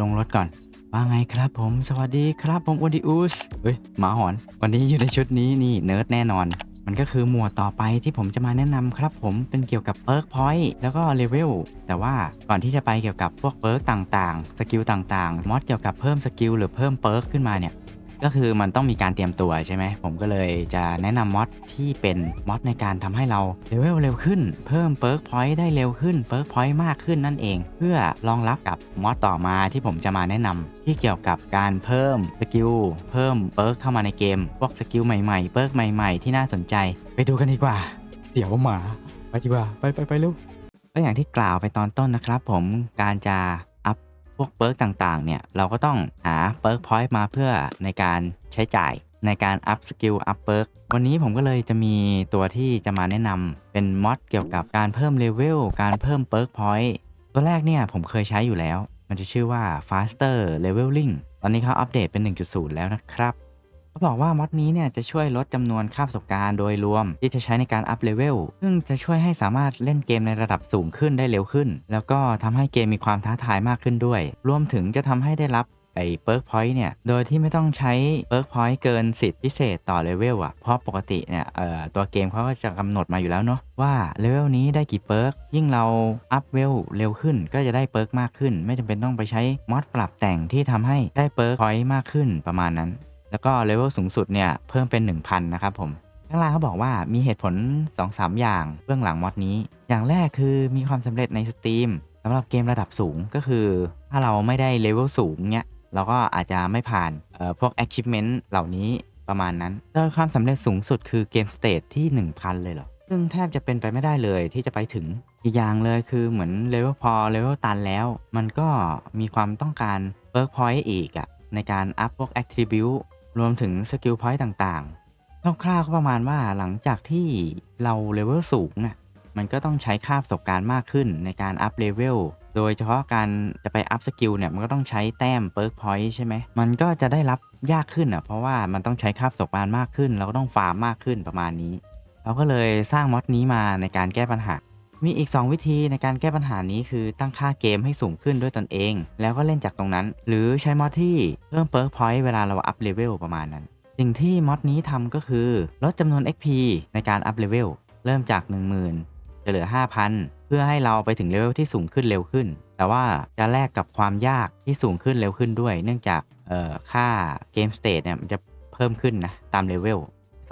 ลงรถก่อน ว่าไงครับผม สวัสดีครับผมอดิอุสเฮ้ยหมาหอน วันนี้อยู่ในชุดนี้นี่เนิร์ดแน่นอน มันก็คือหมวดต่อไปที่ผมจะมาแนะนำครับผมเป็นเกี่ยวกับเพิร์กพอยต์แล้วก็เลเวลแต่ว่าก่อนที่จะไปเกี่ยวกับพวกเพิร์กต่างๆ สกิลต่างๆ มอดเกี่ยวกับเพิ่มสกิลหรือเพิ่มเพิร์กขึ้นมาเนี่ย ก็คือมันต้องมีการเตรียมตัวใช่ไหม ผมก็เลยจะแนะนำมอดที่เป็นมอดในการทำให้เราเลเวลเร็วขึ้น เพิ่มเปิร์กพอยต์ได้เร็วขึ้นเปิร์กพอยต์มากขึ้นนั่นเอง เพื่อรองรับกับมอดต่อมาที่ผมจะมาแนะนำที่เกี่ยวกับการเพิ่มสกิลเพิ่มเปิร์กเข้ามาในเกมพวกสกิลใหม่ๆเปิร์กใหม่ๆ ที่น่าสนใจ ไปดูกันดีกว่าเดี๋ยวหมาไปดีกว่าไปไปไปเร็วก็อย่างที่กล่าวไปตอนต้นนะครับ ผมการจะ วกเปิร์กต่างๆ เนี่ย เราก็ต้องหาเปิร์กพอยต์มาเพื่อในการใช้จ่ายในการอัพสกิลอัพเปิร์กวันนี้ผมก็เลยจะมีตัวที่จะมาแนะนำเป็นมอดเกี่ยวกับการเพิ่มเลเวลการเพิ่มเปิร์กพอยต์ตัวแรกเนี่ยผมเคยใช้อยู่แล้ว มันจะชื่อว่า faster leveling ตอนนี้เขาอัปเดตเป็น 1.0 แล้วนะครับ เขาบอกว่ามอดนี้เนี่ยจะช่วยลดจำนวนค่าประสบการณ์โดยรวม ที่จะใช้ในการอัพเลเวลซึ่งจะช่วยให้สามารถเล่นเกมในระดับสูงขึ้นได้เร็วขึ้น แล้วก็ทำให้เกมมีความท้าทายมากขึ้นด้วย รวมถึงจะทำให้ได้รับไอ้เปิร์กพอยต์เนี่ย โดยที่ไม่ต้องใช้เปิร์กพอยต์เกินสิทธิพิเศษต่อเลเวลอะ เพราะปกติเนี่ยเอ่อตัวเกมเขาก็จะกำหนดมาอยู่แล้วเนาะว่าเลเวลนี้ได้กี่เปิร์กยิ่งเราอัพเวลเร็วขึ้นก็จะได้เปิร์กมากขึ้น ไม่จำเป็นต้องไปใช้มอดปรับแต่งที่ทำให้ได้เปิร์กพอยต์มากขึ้นประมาณนั้น แล้วก็เลเวลสูงสุดเนี่ยเพิ่มเป็น 1,000 นะครับผมข้างล่างเขาบอกว่ามีเหตุผล 2-3 อย่างเบื้องหลังมอดนี้ อย่างแรกคือมีความสำเร็จในสตรีมสำหรับเกมระดับสูงก็คือ ถ้าเราไม่ได้เลเวลสูงเนี่ยเราก็อาจจะไม่ผ่านพวก achievement เหล่านี้ประมาณนั้นโดยความสำเร็จสูงสุดคือเกมสเตทที่ 1,000 เลยเหรอ ซึ่งแทบจะเป็นไปไม่ได้เลยที่จะไปถึงอีกอย่างเลยคือเหมือนเลเวลพอเลเวลตันแล้ว มันก็มีความต้องการเบิร์กพอยต์อีกอะในการอัพพวก attribute รวมถึงสกิลพอยต์ต่างๆ คร่าวๆก็ประมาณว่าหลังจากที่เราเลเวลสูงน่ะมันก็ต้องใช้ค่าประสบการณ์มากขึ้นในการอัพเลเวลโดยเฉพาะการจะไปอัพสกิลเนี่ยมันก็ต้องใช้แต้มเปิร์กพอยต์ใช่ไหมมันก็จะได้รับยากขึ้นอะเพราะว่ามันต้องใช้ค่าประสบการณ์มากขึ้น เราก็ต้องฟาร์มมากขึ้นประมาณนี้ เราก็เลยสร้างมอดนี้มาในการแก้ปัญหา มีอีก 2 วิธีในการแก้ปัญหานี้คือตั้งค่าเกมให้สูงขึ้นด้วยตนเอง แล้วก็เล่นจากตรงนั้น หรือใช้มอดที่เพิ่มเปิร์กพอยต์เวลาเราอัพเลเวลประมาณนั้น สิ่งที่มอดนี้ทำก็คือ ลดจำนวน XP ในการอัพเลเวลเริ่มจาก 10,000 จะเหลือ 5,000 เพื่อให้เราไปถึงเลเวลที่สูงขึ้นเร็วขึ้น แต่ว่าจะแลกกับความยากที่สูงขึ้นเร็วขึ้นด้วย เนื่องจากเอ่อค่าเกมสเตทเนี่ยมันจะเพิ่มขึ้นนะตามเลเวล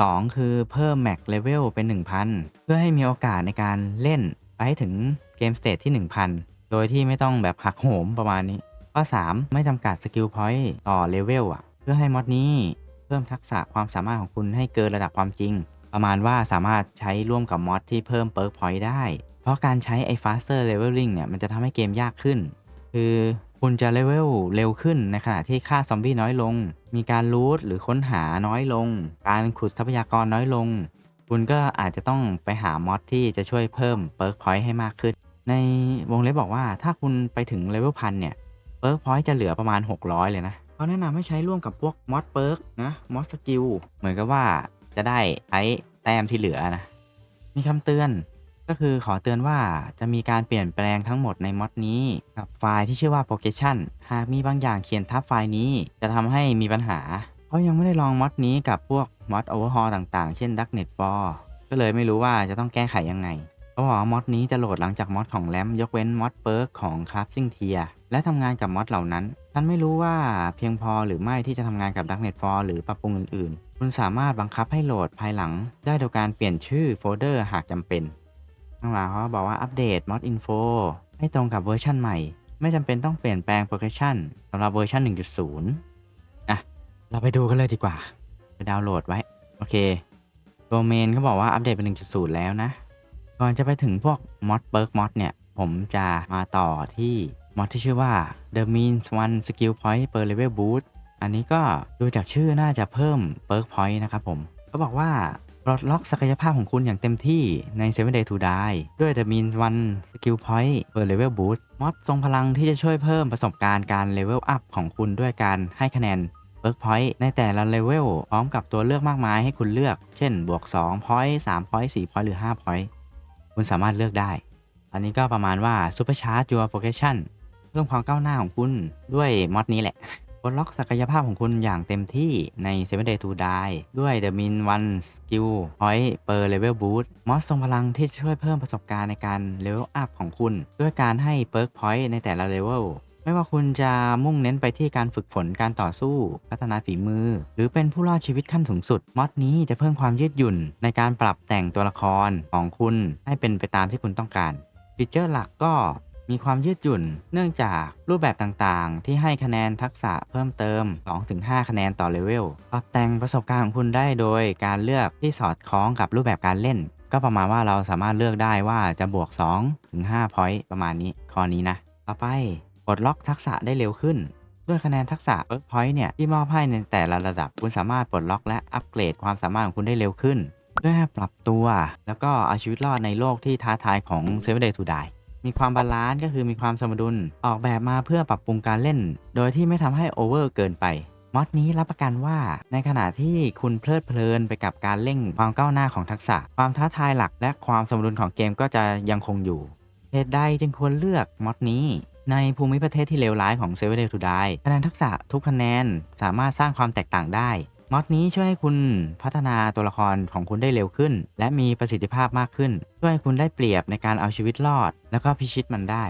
2 คือเพิ่มแม็กเลเวลเป็น 1,000 เพื่อให้มีโอกาสในการเล่นไปถึงเกมสเตทที่ 1,000 โดยที่ไม่ต้องแบบหักโหมประมาณนี้ ข้อ 3 ไม่จำกัดสกิลพอยต์ต่อเลเวลอะ เพื่อให้มอดนี้เพิ่มทักษะความสามารถของคุณให้เกินระดับความจริง ประมาณว่าสามารถใช้ร่วมกับมอดที่เพิ่มเปิร์กพอยต์ได้ เพราะการใช้ไอ้ faster leveling เนี่ยมันจะทำให้เกมยากขึ้น คือ คุณจะเลเวลเร็วขึ้นในขณะที่ค่าซอมบี้น้อยลง มีการรูทหรือค้นหาน้อยลง การขุดทรัพยากรน้อยลง คุณก็อาจจะต้องไปหามอดที่จะช่วยเพิ่มเปิร์กพอยต์ให้มากขึ้น ในวงเล็บบอกว่าถ้าคุณไปถึงเลเวลพันเนี่ยเปิร์กพอยต์จะเหลือประมาณ 600 เลยนะเขาแนะนำให้ใช้ร่วมกับพวกมอดเปิร์กนะมอดสกิลเหมือนกับว่าจะได้ไอ้แต้มที่เหลือนะ มีคำเตือน ก็คือขอเตือนว่าจะมีการเปลี่ยนแปลงทั้งหมดในม็อดนี้ กับไฟล์ที่ชื่อว่า progression หากมีบางอย่างเขียนทับไฟล์นี้จะทำให้มีปัญหา เพราะยังไม่ได้ลองม็อดนี้กับพวกม็อด overhaul ต่างๆ เช่น Darknet 4ก็เลยไม่รู้ว่าจะต้องแก้ไขยังไงเขาบอกว่ามอดนี้จะโหลดหลังจากม็อดของแรมยกเว้นม็อดเปิร์กของ Crafting Tier และทำงานกับม็อดเหล่านั้นฉันไม่รู้ว่าเพียงพอหรือไม่ที่จะทำงานกับ Darknet 4หรือปรับปรุงอื่นๆ คุณสามารถบังคับให้โหลดภายหลัง ได้โดยการเปลี่ยนชื่อโฟลเดอร์หากจำเป็น ข้างหลังเขาบอกว่าอัปเดต mod info ให้ตรงกับเวอร์ชันใหม่ ไม่จำเป็นต้องเปลี่ยนแปลง progression สำหรับเวอร์ชัน1.0อะเราไปดูกันเลยดีกว่า ไปดาวน์โหลดไว้ โอเคตัวเมนเขาบอกว่าอัปเดตเป็น 1.0 แล้วนะ ก่อนจะไปถึงพวก mod perk mod เนี่ย ผมจะมาต่อที่ mod ที่ชื่อว่า the means one skill point per level boost อันนี้ก็ดูจากชื่อน่าจะเพิ่ม perk point นะครับผมเขาบอกว่า ปลดล็อกศักยภาพของคุณอย่างเต็มที่ใน 7 Day to Die ด้วย the means one skill point per level boost มอดทรงพลังที่จะช่วยเพิ่มประสบการณ์การ level up ของคุณด้วยการให้คะแนนเบิร์กพอยต์ในแต่ละเลเวลพร้อมกับตัวเลือกมากมายให้คุณเลือก เช่น บวก 2 point 3 point 4 point หรือ 5 point คุณสามารถเลือกได้ อันนี้ก็ประมาณว่า Supercharge your progression เพิ่พิ่มความก้าวหน้าของคุณด้วยมอดนี้แหละ ปลดล็อกศักยภาพของคุณอย่างเต็มที่ใน 7 Day to Die ด้วย The Min One Skill Point per Level Boost มอสทรงพลังที่ช่วยเพิ่มประสบการณ์ในการเลเวลอัพของคุณ ด้วยการให้ Perk Point ในแต่ละเลเวลไม่ว่าคุณจะมุ่งเน้นไปที่การฝึกฝนการต่อสู้ พัฒนาฝีมือ หรือเป็นผู้รอดชีวิตขั้นสูงสุด มอดนี้จะเพิ่มความยืดหยุ่น ในการปรับแต่งตัวละครของคุณให้เป็นไปตามที่คุณต้องการฟีเจอร์หลักก็ มีความยืดหยุ่น เนื่องจากรูปแบบต่างๆ ที่ให้คะแนนทักษะเพิ่มเติม 2-5 คะแนนต่อเลเวลปรับแต่งประสบการณ์ของคุณได้โดยการเลือกที่สอดคล้องกับรูปแบบการเล่น ก็ประมาณว่าเราสามารถเลือกได้ว่าจะบวก 2-5 point ประมาณนี้ข้อนี้นะ ต่อไปปลดล็อกทักษะได้เร็วขึ้นด้วยคะแนนทักษะ Perk Point เนี่ยที่มอบให้ในแต่ละระดับคุณสามารถปลดล็อกและอัปเกรดความสามารถของคุณได้เร็วขึ้นด้วยการปรับตัว แล้วก็เอาชีวิตรอดในโลกที่ท้าทายของ Seven Day to Die มีความบาลานซ์ก็คือมีความสมดุล ออกแบบมาเพื่อปรับปรุงการเล่น โดยที่ไม่ทำให้โอเวอร์เกินไปมอดนี้รับประกันว่าในขณะที่คุณเพลิดเพลินไปกับการเร่งความก้าวหน้าของทักษะ ความท้าทายหลักและความสมดุลของเกมก็จะยังคงอยู่เหตุใดจึงควรเลือกมอดนี้ ในภูมิประเทศที่เลวร้ายของ Seven Day to Die คะแนนทักษะทุกคะแนนสามารถสร้างความแตกต่างได้ มอดนี้ช่วยให้คุณพัฒนาตัวละครของคุณได้เร็วขึ้น และมีประสิทธิภาพมากขึ้น ช่วยให้คุณได้เปรียบในการเอาชีวิตรอด แล้วก็พิชิตมันได้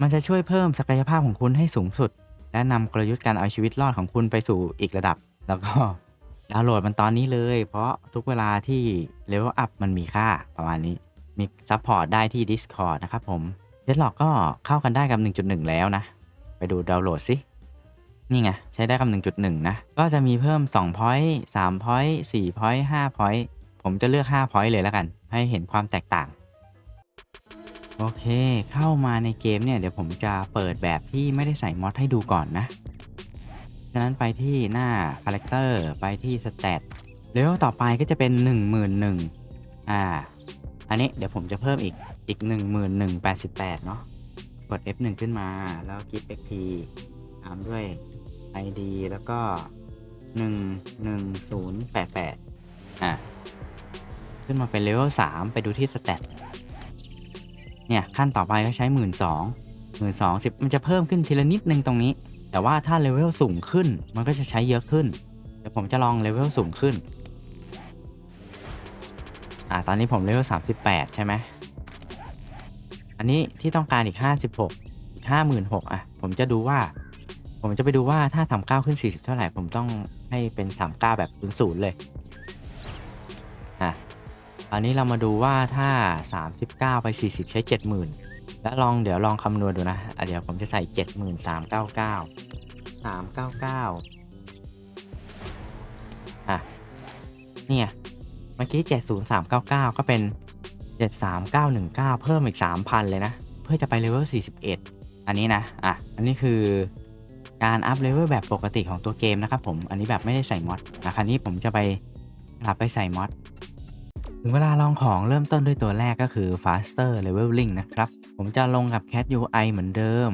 มันจะช่วยเพิ่มศักยภาพของคุณให้สูงสุด และนำกลยุทธ์การเอาชีวิตรอดของคุณไปสู่อีกระดับ แล้วก็ดาวน์โหลดมันตอนนี้เลย เพราะทุกเวลาที่เลเวลอัพมันมีค่าประมาณนี้ มีซัพพอร์ตได้ที่ Discord นะครับผมเดดล็อกก็เข้ากันได้กับ 1.1 แล้วนะ ไปดูดาวน์โหลดสิ นี่ไง ใช้ได้กับ1.1นะ ก็จะมีเพิ่ม2 point 3 point 4 point 5 point ผมจะเลือก 5 point เลยแล้วกัน ให้เห็นความแตกต่าง โอเค เข้ามาในเกมเนี่ย เดี๋ยวผมจะเปิดแบบที่ไม่ได้ใส่มอดให้ดูก่อนนะฉะนั้นไปที่หน้า Character ไปที่ Stat เลเวลต่อไปก็จะเป็น 11,000อ่า อันนี้เดี๋ยวผมจะเพิ่มอีกอีก 11,088 เนาะกด F1 ขึ้นมาแล้วกิฟ XP ตามด้วย ID แล้วก็ 11088 อะ ขึ้นมาเป็นเลเวล3ไปดูที่ Stat เนี่ย ขั้นต่อไปก็ใช้ 12,000 12,000 10มันจะเพิ่มขึ้นทีละนิดนึงตรงนี้ แต่ว่าถ้าเลเวลสูงขึ้นมันก็จะใช้เยอะขึ้น เดี๋ยวผมจะลองเลเวลสูงขึ้น อ่าตอนนี้ผมเลเวล38 ใช่ไหม อันนี้ที่ต้องการอีก 56 อีก 56,000อะ ผมจะดูว่า ผมจะไปดูว่าถ้าสามเก้าขึ้นสี่สิบเท่าไหร่ ผมต้องให้เป็นสามเก้าแบบศูนย์เลย อะอันนี้เรามาดูว่าถ้าสามสิบเก้าไปสี่สิบใช้เจ็ดหมื่นแล้วลองเดี๋ยวลองคำนวณดูนะะเดี๋ยวผมจะใส่เจ็ดหมื่นสามเก้าเก้าสามเก้าเก้าอะ เนี่ย เมื่อกี้เจ็ดศูนย์สามเก้าเก้าก็เป็นเจ็ดสามเก้าหนึ่งเก้าเพิ่มอีกสามพันเลยนะ เพื่อจะไปเลเวลสี่สิบเอ็ดอันนี้นะ อะ อันนี้คือ การอัพเลเวลแบบปกติของตัวเกมนะครับผมอันนี้แบบไม่ได้ใส่มอดนะคราวนี้ผมจะไปกลับไปใส่มอดถึงเวลาลองของเริ่มต้นด้วยตัวแรกก็คือ faster leveling นะครับ ผมจะลงกับ cat UI เหมือนเดิม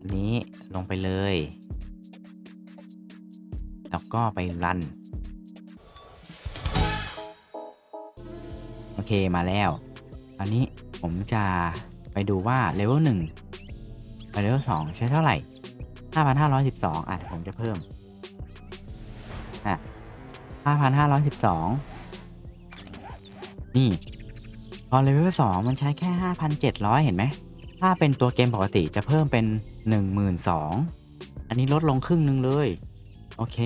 อันนี้ลงไปเลย แล้วก็ไปรัน โอเคมาแล้ว อันนี้ผมจะไปดูว่าเลเวล1ไปเลเวล2ใช้เท่าไหร่ 5,512 อะเดี๋ยวผมจะเพิ่ม อะ 5,512 นี่ พอเลเวล2มันใช้แค่ 5,700 เห็นไหม ถ้าเป็นตัวเกมปกติจะเพิ่มเป็น 12,000 อันนี้ลดลงครึ่งหนึงเลย โอเค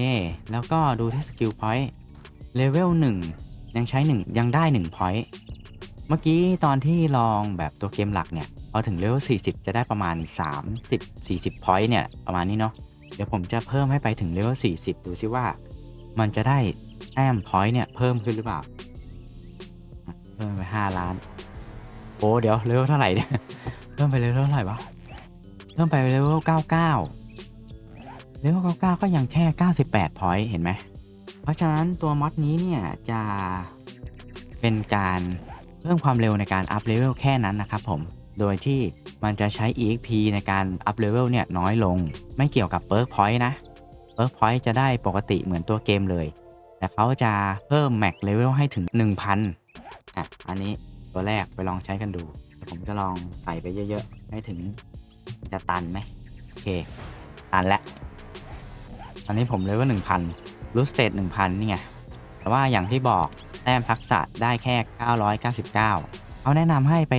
แล้วก็ดูที่สกิลพอยต์เลเวล1ยังใช้ 1 ยังได้1 point เมื่อกี้ตอนที่ลองแบบตัวเกมหลักเนี่ยพอถึงเลเวล40 จะได้ประมาณ 30 40 point เนี่ย ประมาณนี้เนาะเดี๋ยวผมจะเพิ่มให้ไปถึงเลเวล40 ดูซิว่า มันจะได้แต้ม point เนี่ย เพิ่มขึ้นหรือเปล่า เพิ่มไป 5 ล้าน โอ้เดี๋ยวเลเวลเท่าไหร่เนี่ย เพิ่มไปเลเวลเท่าไหร่วะ เพิ่มไปเลเวล99 เลเวล99 ก็ยังแค่ 98 point เห็นไหม เพราะฉะนั้นตัวมอดนี้เนี่ยจะเป็นการ เพิ่มความเร็วในการอัพเลเวลแค่นั้นนะครับผม โดยที่มันจะใช้ EXP ในการอัพเลเวลเนี่ยน้อยลง ไม่เกี่ยวกับ Perk Point นะ Perk Point จะได้ปกติเหมือนตัวเกมเลย แต่เขาจะเพิ่ม Max Level ให้ถึง 1,000 อะ อันนี้ตัวแรกไปลองใช้กันดู ผมจะลองใส่ไปเยอะๆ ให้ถึงจะตันไหมโอเคอ่านแล้วตอนนี้ผมเลเวลหนึ่งพันรูสเตทหนึ่งพันนี่ไง แต่ว่าอย่างที่บอก แต้มทักษะได้แค่ 999 เขาแนะนำให้ไป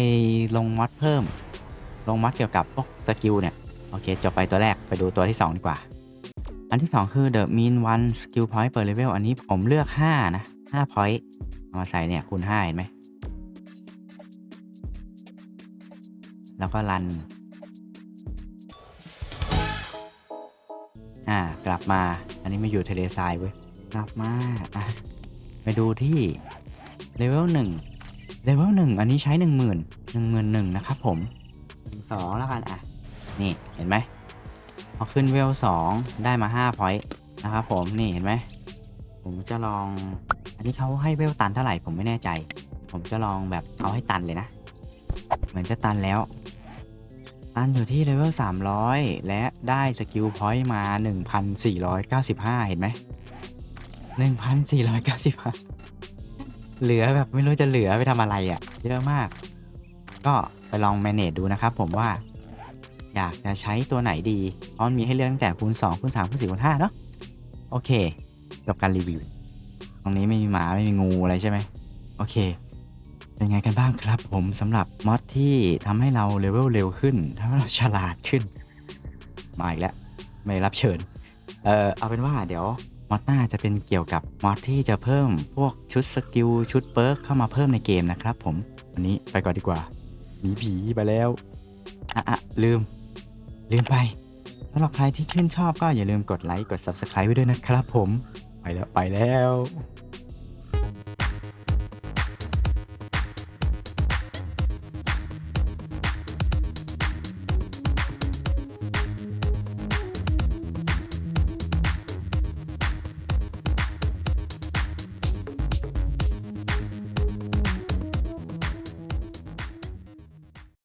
ลงมอดเพิ่ม ลงมอดเกี่ยวกับพวกสกิลเนี่ย โอเค จบไปตัวแรกไปดูตัวที่ 2 ดีกว่า อันที่ 2 คือ The Mean One Skill Point per Level อันนี้ผมเลือก 5 นะ 5 point เอามาใส่เนี่ยคูณ5เห็นไหม แล้วก็รัน อ่า กลับมา อันนี้มาอยู่ทะเลทรายเว้ย กลับมา อะ ไปดูที่เลเวลหนึ่งเลเวลหนึ่งอันนี้ใช้หนึ่งหมื่นหนึ่งหมื่นหนึ่งนะครับผมสองแล้วกันอะ นี่เห็นไหมพอขึ้นเวลสองได้มาห้าพอยต์นะครับผมนี่เห็นไหมผมจะลอง อันนี้เขาให้เวลตันเท่าไหร่ผมไม่แน่ใจ ผมจะลองแบบเอาให้ตันเลยนะ เหมือนจะตันแล้ว ตันอยู่ที่เลเวล300 และได้สกิลพอยต์มา 1,495 เห็นไหม 1,495เก้าสิบเหลือแบบไม่รู้จะเหลือไปทำอะไรอะ่ะเยอะมาก ก็ไปลอง manage ดูนะครับผมว่า อยากจะใช้ตัวไหนดีเพราะมันมีให้เลือกตั้งแต่คูณ2คูณ3คูณ4คูณ5เนาะโอเคจบการรีวิว ตรงนี้ไม่มีหมาไม่มีงูอะไรใช่ไหมโอเค เป็นไงกันบ้างครับผมสำหรับมอดที่ทำให้เราเลเวลเร็วขึ้นทำให้เราฉลาดขึ้น มาอีกแล้ว ไม่รับเชิญ เออเอาเป็นว่าเดี๋ยว อดหน้าจะเป็นเกี่ยวกับมอดที่จะเพิ่มพวกชุดสกิลชุดเปิร์กเข้ามาเพิ่มในเกมนะครับผมวันนี้ไปก่อนดีกว่าหนีผีไปแล้วอะอะลืม ลืมไปสำหรับใครที่ชื่นชอบก็อย่าลืมกดไลค์กด Subscribe ไว้ด้วยนะครับผม ไปแล้วไปแล้ว